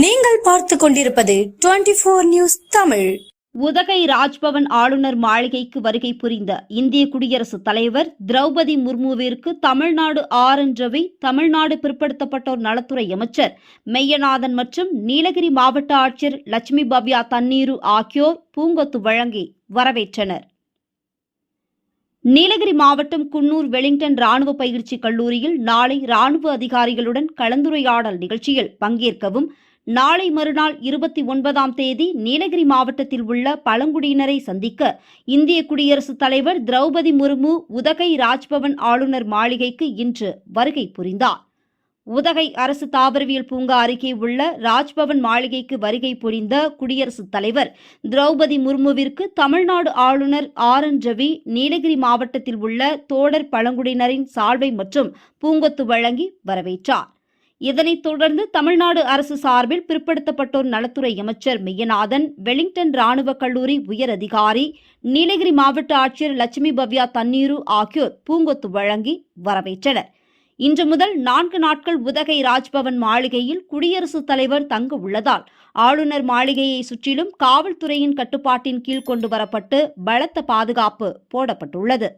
நீங்கள் பார்த்து கொண்டிருப்பது twenty four news Tamil. Udhagai Rajbhavan ஆளுநர் மாளிகைக்கு வருகை புரிந்த இந்திய குடியரசுத் தலைவர் திரௌபதி முர்முவிற்கு தமிழ்நாடு ஆர் என் ரவி தமிழ்நாடு பிற்படுத்தப்பட்டோர் நலத்துறை அமைச்சர் மெய்யநாதன் மற்றும் நீலகிரி மாவட்ட ஆட்சியர் லட்சுமி பவ்யா தண்ணீரு ஆகியோர் பூங்கொத்து வழங்கி வரவேற்றனர். நீலகிரி மாவட்டம் குன்னூர் வெலிங்டன் ராணுவ பயிற்சி கல்லூரியில் நாளை ராணுவ அதிகாரிகளுடன் கலந்துரையாடல் நிகழ்ச்சியில் பங்கேற்கவும் நாளை மறுநாள் இருபத்தி ஒன்பதாம் தேதி நீலகிரி மாவட்டத்தில் உள்ள பழங்குடியினரை சந்திக்க இந்திய குடியரசுத் தலைவர் திரௌபதி முர்மு உதகை ராஜ்பவன் ஆளுநர் மாளிகைக்கு இன்று வருகை புரிந்தார். உதகை அரசு தாவரவியல் பூங்கா அருகே உள்ள ராஜ்பவன் மாளிகைக்கு வருகை புரிந்த குடியரசுத் தலைவர் திரௌபதி முர்முவிற்கு தமிழ்நாடு ஆளுநர் ஆர் என் ரவி நீலகிரி மாவட்டத்தில் உள்ள தோடர் பழங்குடியினரின் சால்வை மற்றும் பூங்கொத்து வழங்கி வரவேற்றார். இதனைத் தொடர்ந்து தமிழ்நாடு அரசு சார்பில் பிற்படுத்தப்பட்டோர் நலத்துறை அமைச்சர் மெய்யநாதன் வெலிங்டன் ராணுவ கல்லூரி உயர் அதிகாரி நீலகிரி மாவட்ட ஆட்சியர் லட்சுமி பவ்யா தண்ணீரு ஆகியோர் பூங்கொத்து வழங்கி வரவேற்றனர். இன்று முதல் நான்கு நாட்கள் உதகை ராஜ்பவன் மாளிகையில் குடியரசுத் தலைவர் தங்க உள்ளதால் ஆளுநர் மாளிகையை சுற்றிலும் காவல்துறையின் கட்டுப்பாட்டின் கீழ் கொண்டு வரப்பட்டு பலத்த பாதுகாப்பு போடப்பட்டுள்ளது.